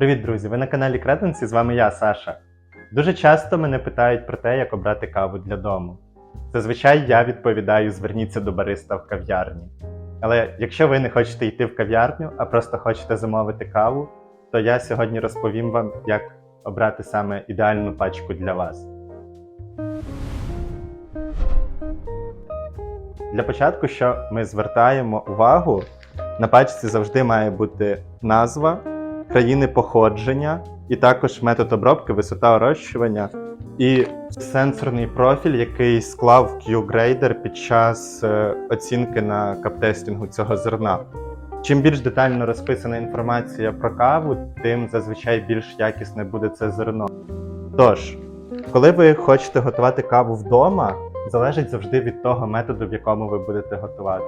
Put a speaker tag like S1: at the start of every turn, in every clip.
S1: Привіт, друзі! Ви на каналі Кретенці, з вами я, Саша. Дуже часто мене питають про те, як обрати каву для дому. Зазвичай я відповідаю: зверніться до бариста в кав'ярні. Але якщо ви не хочете йти в кав'ярню, а просто хочете замовити каву, то я сьогодні розповім вам, як обрати саме ідеальну пачку для вас. Для початку, що ми звертаємо увагу, на пачці завжди має бути назва, країни походження, і також метод обробки, висота орощування і сенсорний профіль, який склав Q-Grader під час е, оцінки на каптестінгу цього зерна. Чим більш детально розписана інформація про каву, тим зазвичай більш якісне буде це зерно. Тож, коли ви хочете готувати каву вдома, залежить завжди від того методу, в якому ви будете готувати.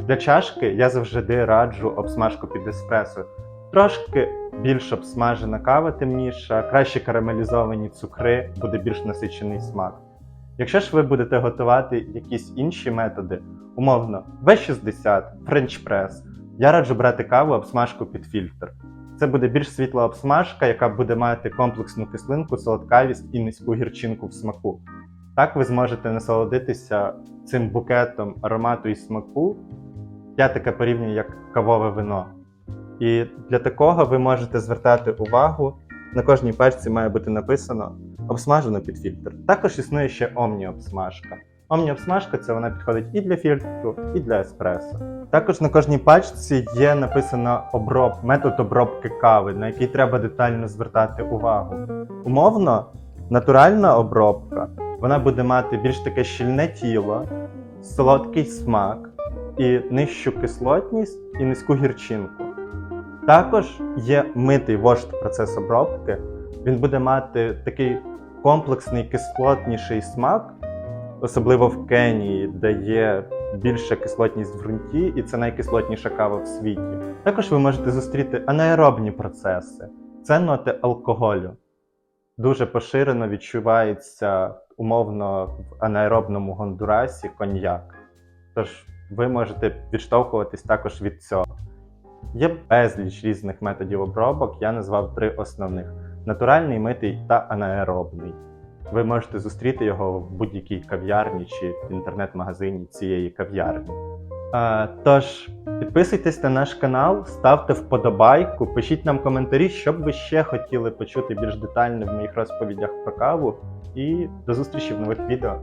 S1: Для чашки я завжди раджу обсмажку під еспресо. Трошки більш обсмажена кава темніша, краще карамелізовані цукри, буде більш насичений смак. Якщо ж ви будете готувати якісь інші методи, умовно V60, French Press, я раджу брати каву обсмажку під фільтр. Це буде більш світла обсмажка, яка буде мати комплексну кислинку, солодкавість і низьку гірчинку в смаку. Так ви зможете насолодитися цим букетом аромату і смаку. Я таке порівнюю як кавове вино. І для такого ви можете звертати увагу. На кожній пачці має бути написано обсмажено під фільтр. Також існує ще омні-обсмажка. Омні-обсмажка це вона підходить і для фільтру, і для еспресо. Також на кожній пачці є написано оброб, метод обробки кави, на який треба детально звертати увагу. Умовно, натуральна обробка вона буде мати більш таке щільне тіло, солодкий смак і нижчу кислотність і низьку гірчинку. Також є митий вожд процес обробки. Він буде мати такий комплексний кислотніший смак, особливо в Кенії, де є більша кислотність в ґрунті, і це найкислотніша кава в світі. Також ви можете зустріти анаеробні процеси. Це ноти алкоголю. Дуже поширено відчувається умовно в анаеробному гондурасі коньяк. Тож ви можете відштовхуватись також від цього. Є безліч різних методів обробок, я назвав три основних: натуральний, митий та анаеробний. Ви можете зустріти його в будь-якій кав'ярні чи в інтернет-магазині цієї кав'ярні. Тож, підписуйтесь на наш канал, ставте вподобайку, пишіть нам коментарі, що б ви ще хотіли почути більш детально в моїх розповідях про каву. І до зустрічі в нових відео.